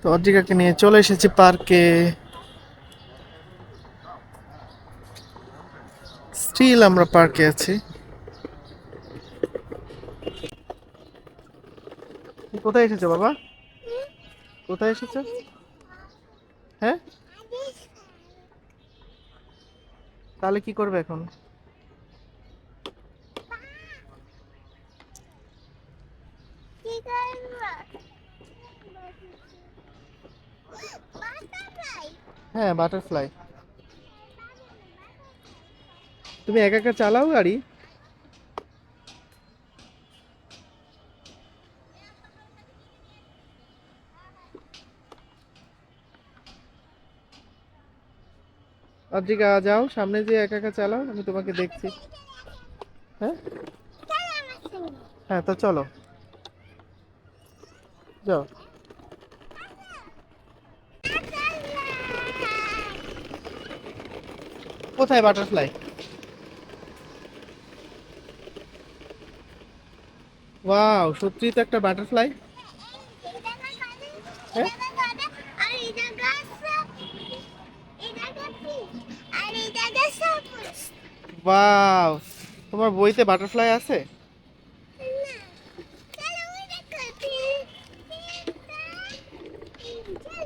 তো অদ্রিকাকে নিয়ে চলে এসেছি পার্কে। স্টিল আমরা পার্কে আছি। কোথায় এসেছ বাবা? কোথায় এসেছ? হ্যাঁ? তাহলে কি করবে এখন কি করব বাটারফ্লাই হ্যাঁ বাটারফ্লাই তুমি একা একা চালাও গাড়ি? অদ্রিকা, যাও, সামনে যে একা একা চালাও, আমি তোমাকে দেখছি। হ্যাঁ? হ্যাঁ তো চলো। যাও। কোথায় বাটারফ্লাই? ওয়াও সত্যি তো একটা বাটারফ্লাই। হ্যাঁ? ওয়াও, তোমার বইতে বাটারফ্লাই আছে?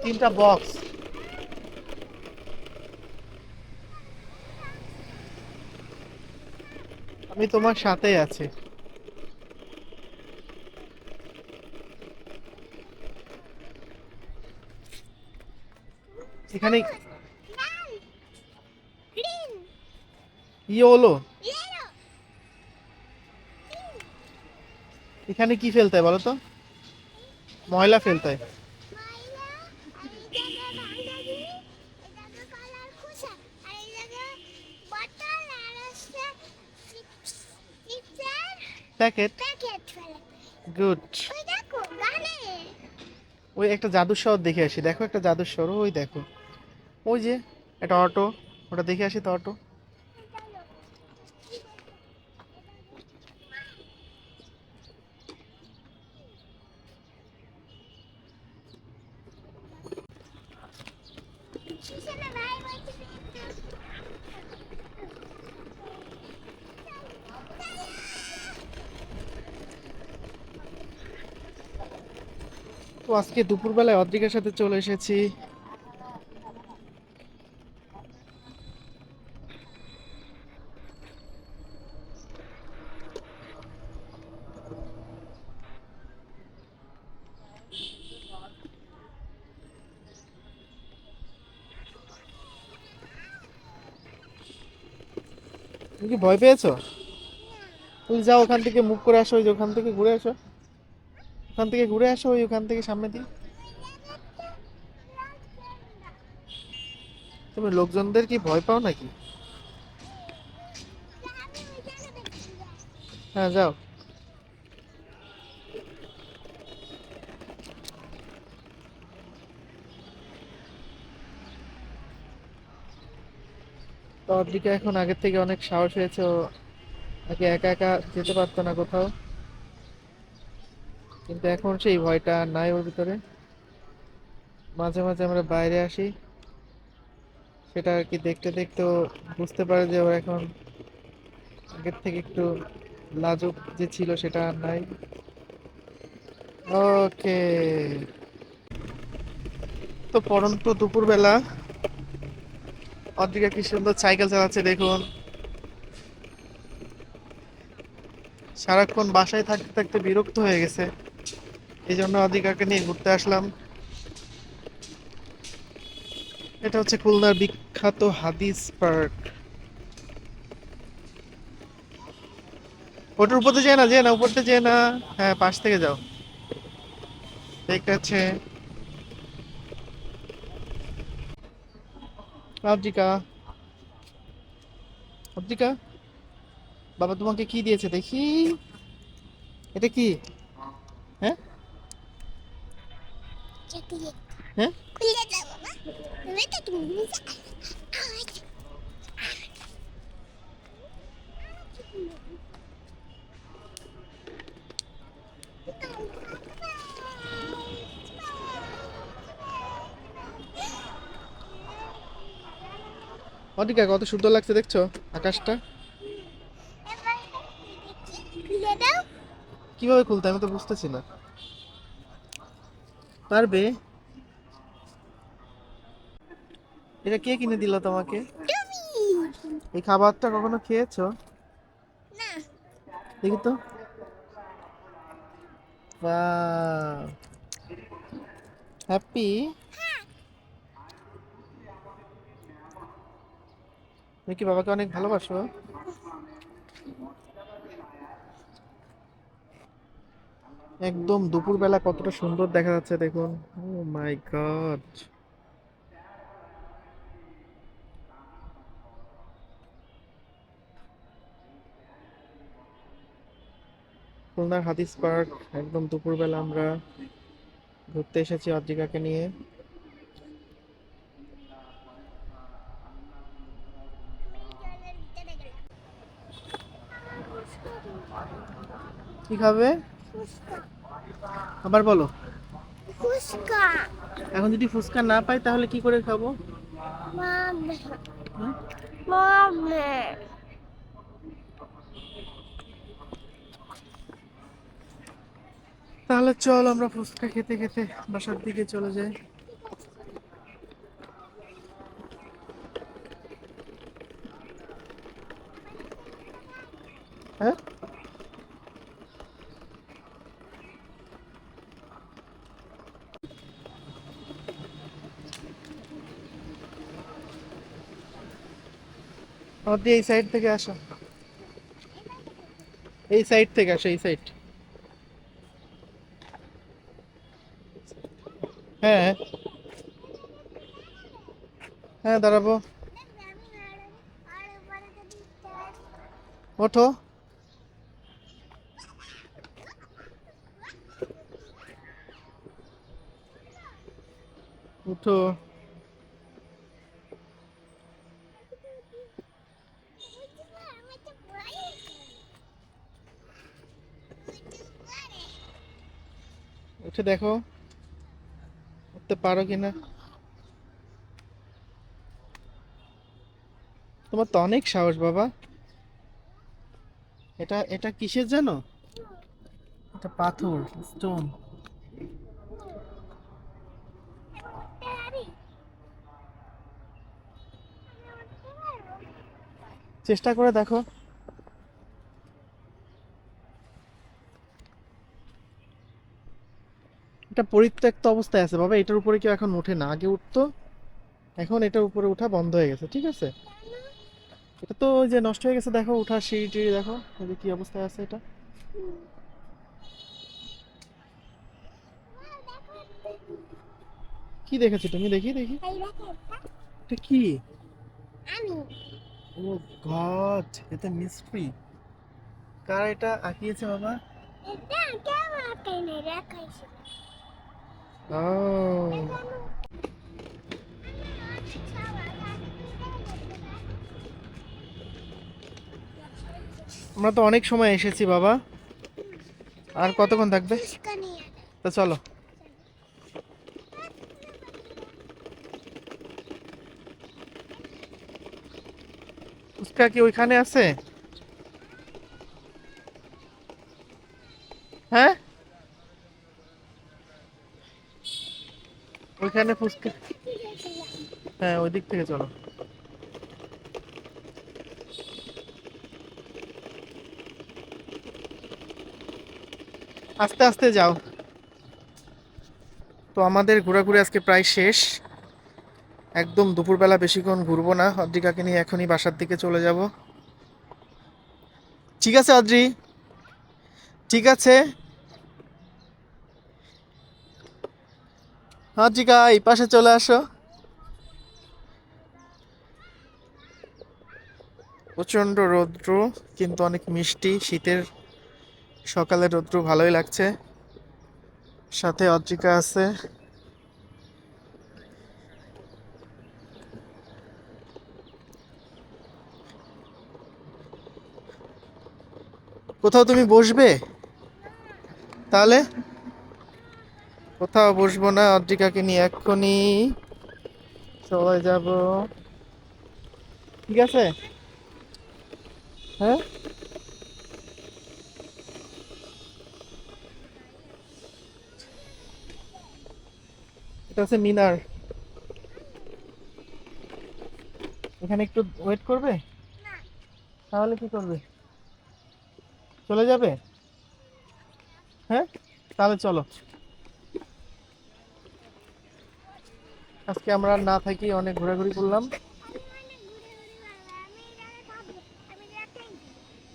তিনটা বক্স আমি তোমার সাথেই আছি। এখানে ইয়েলো। এখানে কি ফেলতে হয় বলো তো? ময়লা ফেলতে হয় ময়লা আর এই জায়গায় বাঁধাকপি এই জায়গায় কলার খোসা আর এই জায়গায় বটল আর হচ্ছে চিপস চিপসের প্যাকেট? গুড। ওই ওই একটা জাদুর শহর দেখে আসি। দেখো একটা জাদুর শহর ওই দেখো। ওই যে একটা অটো ওটা দেখে আসি তো অটো। আজকে দুপুরবেলায় অদ্রিকার সাথে চলে এসেছি। তুমি কি ভয় পেয়েছ? তুমি যাও ওখান থেকে, মুখ করে আসো, ওই যে ওখান থেকে ঘুরে আসো। ওখান থেকে ঘুরে আসো, ওই ওখান থেকে সামনে দিয়ে। তুমি লোকজনদের কি ভয় পাও নাকি? হ্যাঁ যাও। তো অদ্রিকা এখন আগের থেকে অনেক সাহস হয়েছে আগে একা একা যেতে পারতো না কোথাও। কিন্তু এখন সেই ভয়টা নাই ওর ভিতরে। মাঝে মাঝে আমরা বাইরে আসি। সেটা আর কি দেখতে দেখতে বুঝতে পারে যে ওর এখন আগের থেকে একটু লাজুক যে ছিল সেটা আর নাই। ওকে। তো পরন্ত দুপুরবেলা অদ্রিকা কি সুন্দর সাইকেল চালাচ্ছে দেখুন। সারাক্ষণ বাসায় থাকতে থাকতে বিরক্ত হয়ে গেছে। এই জন্য অধিকারকে নিয়ে ঘুরতে আসলাম। এটা হচ্ছে খুলনার বিখ্যাত হাদিস পার্ক। ওটার উপরতে যেয়ে না যেয়ে না উপরতে যেয়ে না। হ্যাঁ পাশ থেকে যাও। ঠিক আছে অদ্রিকা অদ্রিকা বাবা তোমাকে কি দিয়েছে? দেখি। এটা কি? হ্যাঁ? হ্যাঁ? কত সুন্দর লাগছে দেখছ আকাশটা? কীভাবে খুলতে আমি তো বুঝতেছি না। পারবে? এটা কে কিনে দিল তোমাকে? এই খাবারটা কখনো খেয়েছো? না। দেখি তো। হ্যাপি তুমি কি বাবাকে অনেক ভালোবাসো? একদম দুপুরবেলা কতটা সুন্দর দেখা যাচ্ছে, দেখুন। ও মাই গড খুলনার হাদিস পার্ক, একদম দুপুরবেলা আমরা ঘুরতে এসেছি অদ্রিকাকে নিয়ে। কি খাবে? আবার বলো। ফুচকা। এখন যদি ফুচকা না পাই তাহলে কি করে খাব? তাহলে চল আমরা ফুচকা খেতে খেতে বাসার দিকে চলে যাই হ্যাঁ আমাদের এই সাইড থেকে আসো। এই সাইড থেকে আসো, এই সাইড হ্যাঁ। হ্যাঁ দাঁড়াবো। ওঠো। উঠো উঠে দেখো। উঠতে পারো কিনা? তোমার তো অনেক সাহস বাবা। এটা এটা কিসের জানো? এটা পাথর স্টোন চেষ্টা করে দেখো। এটা পরিত্যক্ত অবস্থায় আছে। বাবা এটার উপরে কেউ এখন ওঠে না। আগে উঠতো এখন এটার উপরে ওঠা বন্ধ হয়ে গেছে ঠিক আছে? এটা তো ওই যে নষ্ট হয়ে গেছে দেখো উঠার সিঁড়ি টিড়ি দেখো যে কি অবস্থায় আছে এটা। কি দেখেছ তুমি? দেখি দেখি। এটা কি? ও গড এটা মিস্ট্রি কার এটা আঁকিয়েছে বাবা? এটা কেমন কেনে রাখাইছে। ও আমরা তো অনেক সময় এসেছি, বাবা। আর কতক্ষণ থাকবে? তো চলো। ফুচকা কি ওইখানে আছে? হ্যাঁ? ওইখানে ফুচকা। হ্যাঁ ওই দিক থেকে চলো। আস্তে আস্তে যাও। তো আমাদের ঘোরাঘুরি আজকে প্রায় শেষ। একদম দুপুরবেলা বেশিক্ষণ ঘুরবো না। অদ্রিকাকে নিয়ে এখনই বাসার দিকে চলে যাব। ঠিক আছে, অদ্রি। ঠিক আছে। অদ্রিকা এই পাশে চলে আসো। প্রচণ্ড রৌদ্র, কিন্তু অনেক মিষ্টি। শীতের সকালে রৌদ্র ভালোই লাগছে। সাথে অদ্রিকা আছে। কোথাও তুমি বসবে? তাহলে? কোথাও বসবো না অদ্রিকাকে নিয়ে এক্ষুনি চলে যাব। ঠিক আছে? হ্যাঁ? এটা হচ্ছে মিনার। এখানে একটু ওয়েট করবে? তাহলে কি করবে? চলে যাবে? হ্যাঁ? তাহলে চলো। আজকে আমরা না থাকি অনেক ঘোরাঘুরি করলাম।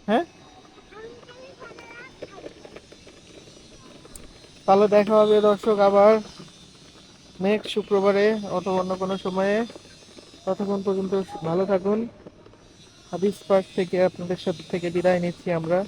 হ্যাঁ? তাহলে দেখা হবে দর্শক আবার নেক্সট শুক্রবারে অথবা অন্য কোনো সময়ে। ততক্ষণ পর্যন্ত ভালো থাকুন। হাদিস পার্ক থেকে আপনাদের সাথে থেকে বিদায় নিচ্ছি আমরা।